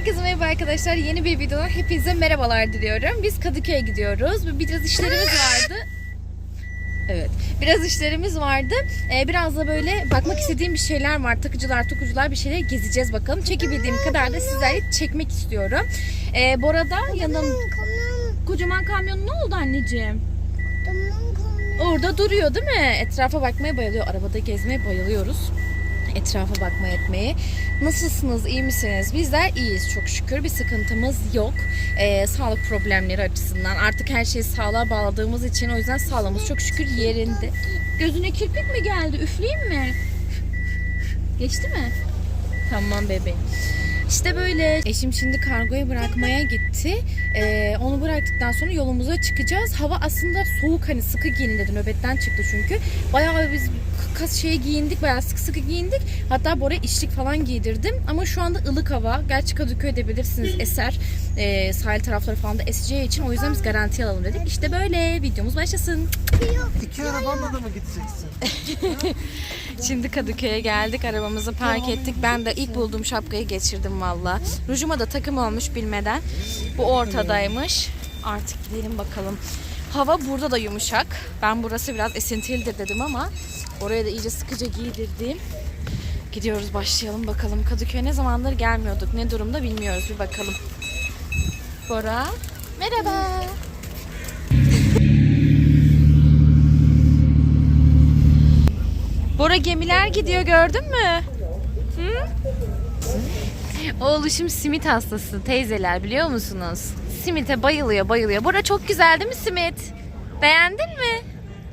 Herkese merhaba arkadaşlar. Yeni bir videodan hepinize merhabalar diliyorum. Biz Kadıköy'e gidiyoruz. Biraz işlerimiz vardı. Evet. Biraz işlerimiz vardı. Ee, biraz da böyle bakmak istediğim bir şeyler var. Takıcılar, tokucular bir şeyler gezeceğiz bakalım. Çekebildiğim kadar da sizlerle çekmek istiyorum. Ee, bu arada yanım kocaman kamyon ne oldu anneciğim? Orada duruyor değil mi? Etrafa bakmaya bayılıyor. Arabada gezmeye bayılıyoruz. Etrafa bakmaya etmeye. Nasılsınız? iyi misiniz? Bizler iyiyiz çok şükür. Bir sıkıntımız yok. Ee, sağlık problemleri açısından. Artık her şeyi sağlığa bağladığımız için o yüzden sağlığımız çok şükür yerinde. Gözüne kirpik mi geldi? Üfleyeyim mi? Geçti mi? Tamam bebeğim. İşte böyle. Eşim şimdi kargoya bırakmaya gitti. Ee, onu bıraktıktan sonra yolumuza çıkacağız. Hava aslında soğuk hani sıkı giyin dedi. Nöbetten çıktı çünkü. Bayağı biz kas şey giyindik. Bayağı sıkı sıkı giyindik. Hatta Bora içlik falan giydirdim. Ama şu anda ılık hava. Gerçi Kadıköy'de bilirsiniz eser. Ee, sahil tarafları falan da eseceği için. O yüzden biz garanti alalım dedik. İşte böyle. Videomuz başlasın. İki arabanla da mı gideceksin? Şimdi Kadıköy'e geldik. Arabamızı park ettik. Ben de ilk bulduğum şapkayı geçirdim valla. Rujuma da takım olmuş bilmeden. Bu ortadaymış. Artık gidelim bakalım. Hava burada da yumuşak. Ben burası biraz esintilidir dedim ama oraya da iyice sıkıca giydirdim. Gidiyoruz başlayalım bakalım. Kadıköy'e ne zamandır gelmiyorduk. Ne durumda bilmiyoruz. Bir bakalım. Bora. Merhaba. Bora gemiler gidiyor gördün mü? Hı? Oğluşum simit hastası teyzeler biliyor musunuz? Simite bayılıyor bayılıyor. Bora çok güzel değil mi simit? Beğendin mi?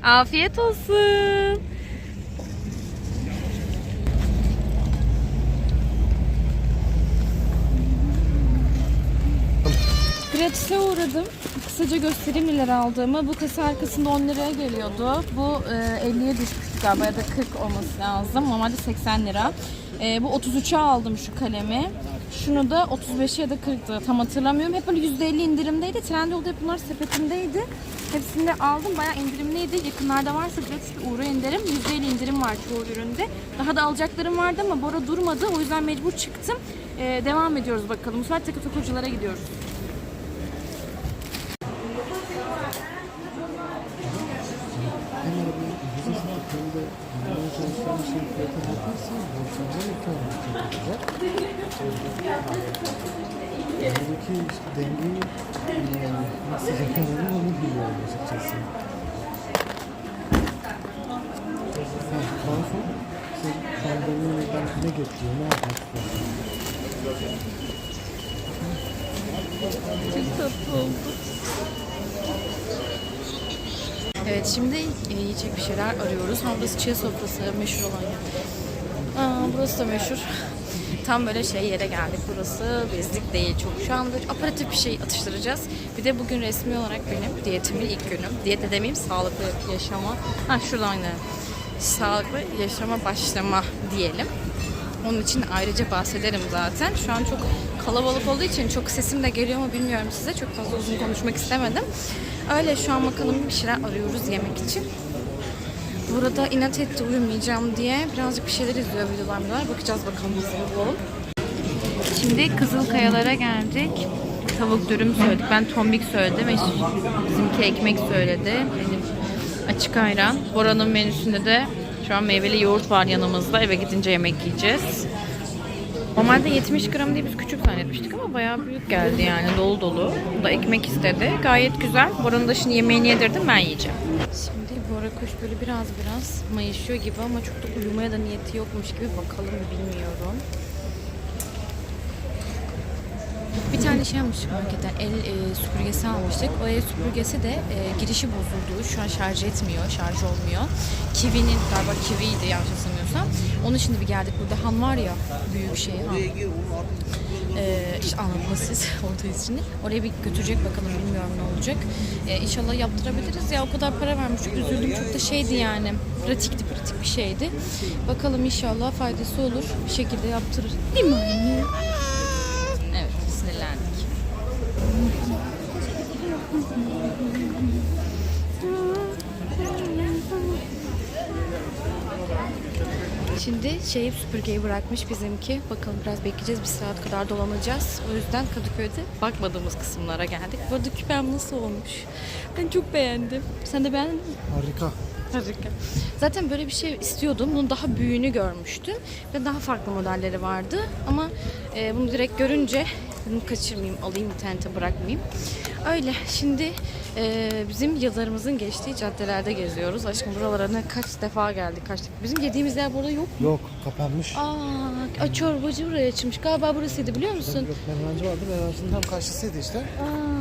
Afiyet olsun. Gratis'e uğradım. Kısaca göstereyim neler aldığımı. Bu kasa arkasında 10 liraya geliyordu. Bu e, 50'ye düşmüştü galiba ya da 40 olması lazım. Normalde 80 lira. E, bu 33'e aldım şu kalemi. Şunu da 35'e ya da 40'tı. Tam hatırlamıyorum. Hep böyle %50 indirimdeydi. Trendyol'da hep bunlar sepetimdeydi. Hepsini de aldım. Bayağı indirimliydi. Yakınlarda varsa Gratis'e uğrayın derim. %50 indirim var çoğu üründe. Daha da alacaklarım vardı ama Bora durmadı. O yüzden mecbur çıktım. E, devam ediyoruz bakalım. Bu sefer takı gidiyoruz. Buradaki işte dengeyi nasıl yakalanır onu bilmiyorum açıkçası. Ha, Kansu, sen pandemiden ne getiriyor, ne yapmak? Çok tatlı oldu. Evet şimdi e, yiyecek bir şeyler arıyoruz. Ha burası çiğ sofrası meşhur olan yer. Aa, burası da meşhur. Tam böyle şey yere geldik. Burası bezlik değil çok. Şu anda aparatif bir şey atıştıracağız. Bir de bugün resmi olarak benim diyetimin ilk günüm. Diyet de demeyeyim sağlıklı yaşama. Ha şuradan yine. Sağlıklı yaşama başlama diyelim. Onun için ayrıca bahsederim zaten. Şu an çok kalabalık olduğu için çok sesim de geliyor mu bilmiyorum size. Çok fazla uzun konuşmak istemedim. Öyle şu an bakalım bir şeyler arıyoruz yemek için. Burada inat etti uyumayacağım diye birazcık bir şeyler izliyor videolar videolar. Bakacağız bakalım nasıl bulalım. Şimdi Kızılkayalara geldik. Tavuk dürüm söyledik. Ben tombik söyledim. Bizimki ekmek söyledi. Benim açık ayran. Bora'nın menüsünde de şu an meyveli yoğurt var yanımızda. Eve gidince yemek yiyeceğiz. Normalde 70 gram diye biz küçük zannetmiştik ama bayağı büyük geldi yani dolu dolu. Bu da ekmek istedi. Gayet güzel. Bora'nın da şimdi yemeğini yedirdim ben yiyeceğim. Şimdi Bora kuş böyle biraz biraz mayışıyor gibi ama çok da uyumaya da niyeti yokmuş gibi bakalım bilmiyorum. Bir tane şey almıştık marketten. El e, süpürgesi almıştık. O el süpürgesi de e, girişi bozuldu. Şu an şarj etmiyor, şarj olmuyor. Kiwi'nin galiba Kiwi'ydi yanlış hatırlamıyorsam. Onun şimdi bir geldik. Burada Han var ya, büyük şey Han. Ee, işte anladınız oradayız şimdi. Oraya bir götürecek bakalım bilmiyorum ne olacak. Ee, inşallah yaptırabiliriz ya o kadar para vermiştik üzüldüm çok da şeydi yani pratikti pratik bir şeydi. Bakalım inşallah faydası olur bir şekilde yaptırır. Değil mi? Evet sinirlendik. Şimdi şeyi süpürgeyi bırakmış bizimki. Bakalım biraz bekleyeceğiz. Bir saat kadar dolanacağız. O yüzden Kadıköy'de bakmadığımız kısımlara geldik. Bu arada küpem nasıl olmuş? Ben çok beğendim. Sen de beğendin mi? Harika. Harika. Zaten böyle bir şey istiyordum. Bunun daha büyüğünü görmüştüm. Ve daha farklı modelleri vardı. Ama e, bunu direkt görünce dedim kaçırmayayım, alayım internete bırakmayayım. Öyle. Şimdi e, bizim yıllarımızın geçtiği caddelerde geziyoruz. Aşkım buralara ne kaç defa geldik. Kaç Bizim yediğimiz yer burada yok. Yok kapanmış. Aa, ay, çorbacı buraya açmış. Galiba burasıydı biliyor musun? Yok menancı vardı. Menancının tam karşısıydı işte. Aa.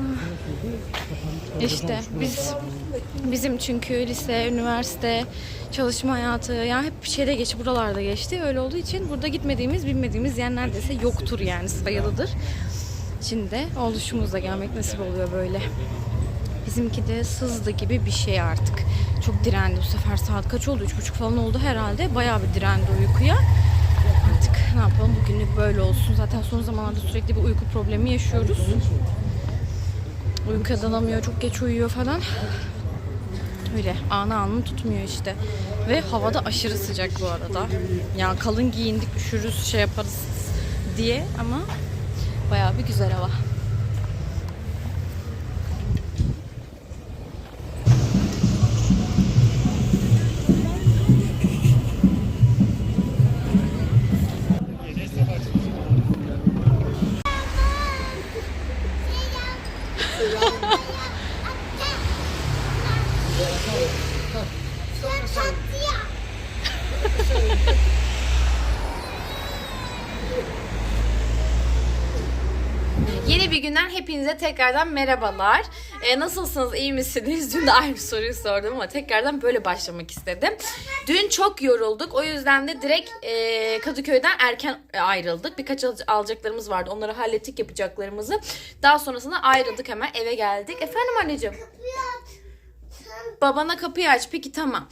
İşte biz bizim çünkü lise, üniversite, çalışma hayatı yani hep bir şeyde geçti buralarda geçti. Öyle olduğu için burada gitmediğimiz, bilmediğimiz yer neredeyse yoktur yani sayılıdır. Şimdi de oluşumuzla gelmek nasip oluyor böyle. Bizimki de sızdı gibi bir şey artık. Çok direndi bu sefer saat kaç oldu? Üç buçuk falan oldu herhalde. Bayağı bir direndi uykuya. Artık ne yapalım bugünlük böyle olsun. Zaten son zamanlarda sürekli bir uyku problemi yaşıyoruz. Uykuya dalamıyor, çok geç uyuyor falan. Öyle anı anını tutmuyor işte. Ve havada aşırı sıcak bu arada. Ya kalın giyindik, üşürüz, şey yaparız diye ama bayağı bir güzel hava. Yeni bir günden hepinize tekrardan merhabalar. Ee, nasılsınız, iyi misiniz? Dün de aynı soruyu sordum ama tekrardan böyle başlamak istedim. Dün çok yorulduk. O yüzden de direkt e, Kadıköy'den erken ayrıldık. Birkaç al- alacaklarımız vardı. Onları hallettik yapacaklarımızı. Daha sonrasında ayrıldık hemen eve geldik. Efendim anneciğim? Babana kapıyı aç. Peki tamam.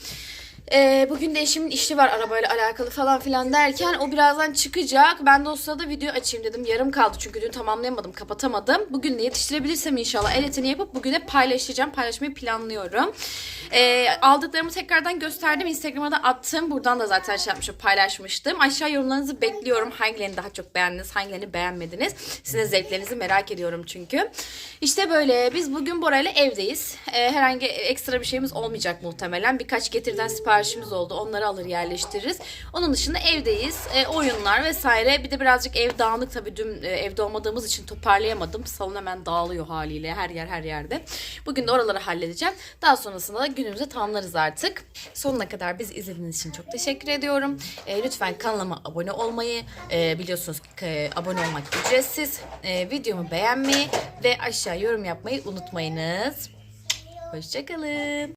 Ee, bugün de eşimin işi var arabayla alakalı falan filan derken o birazdan çıkacak. Ben de o sırada video açayım dedim. Yarım kaldı çünkü dün tamamlayamadım, kapatamadım. Bugün de yetiştirebilirsem inşallah el etini yapıp bugüne paylaşacağım. Paylaşmayı planlıyorum. Ee, aldıklarımı tekrardan gösterdim. Instagram'a da attım. Buradan da zaten şey yapmışım, paylaşmıştım. Aşağı yorumlarınızı bekliyorum. Hangilerini daha çok beğendiniz, hangilerini beğenmediniz. Sizin zevklerinizi merak ediyorum çünkü. İşte böyle. Biz bugün Bora'yla evdeyiz. Ee, herhangi ekstra bir şeyimiz olmayacak muhtemelen. Birkaç getirden siparişimiz oldu. Onları alır yerleştiririz. Onun dışında evdeyiz. Ee, oyunlar vesaire. Bir de birazcık ev dağınık tabii. Dün e, evde olmadığımız için toparlayamadım. Salon hemen dağılıyor haliyle. Her yer her yerde. Bugün de oraları halledeceğim. Daha sonrasında da günümüze tamamlarız artık. Sonuna kadar bizi izlediğiniz için çok teşekkür ediyorum. Ee, lütfen kanalıma abone olmayı, e, biliyorsunuz ki e, abone olmak ücretsiz. E, videomu beğenmeyi ve aşağı yorum yapmayı unutmayınız. Hoşçakalın.